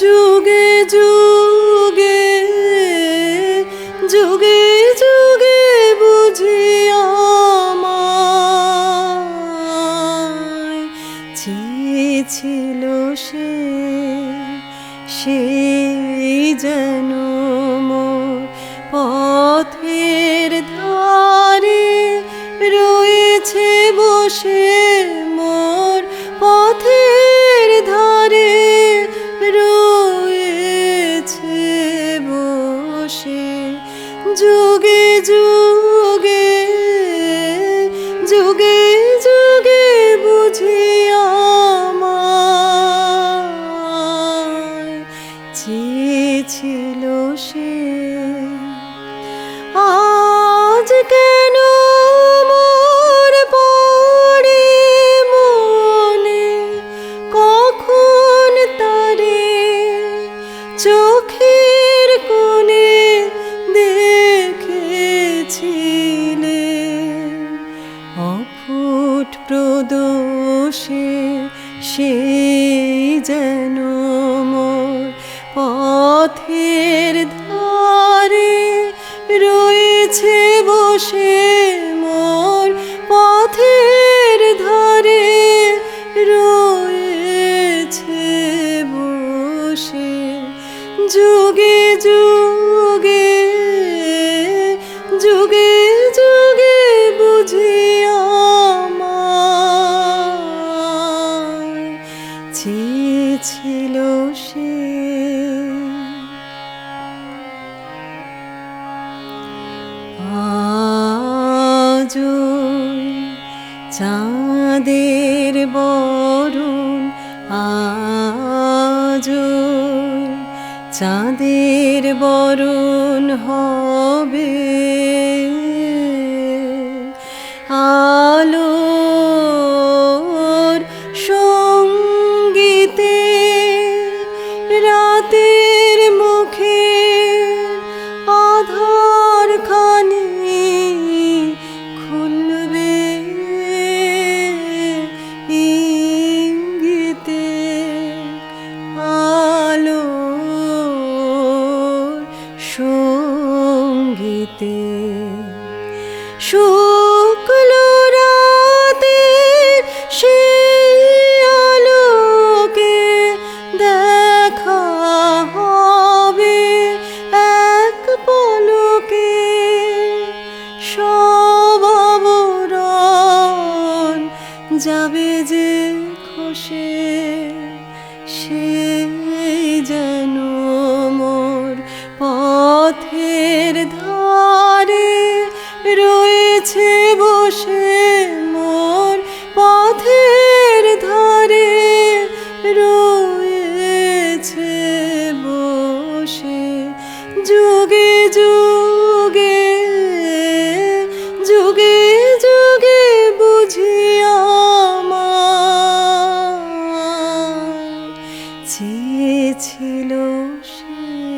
যুগে যুগে যুগে যুগে বুঝি আমায়। চেয়েছিল সে সেই যেন পথের ধারে রয়েছে বসে। বসে যুগে যুগে যুগে যুগে বুঝি চেয়েছিল সে। আজ কেন মোর সেই যেন পথের ধারে রয়েছে বসে মোর চেয়েছিল সে। চাঁদের বরণ আজ চাঁদের বরণ হবে। আলোর সঙ্গীতে শুক্ল রাতে সে আলোকে দেখা হবে। এক পলকে সব আবরণ যাবে যে খসে সেই যেন মোর পথের আসে। যুগে যুগে যুগে যুগে বুঝি আমার। চেয়েছিল সে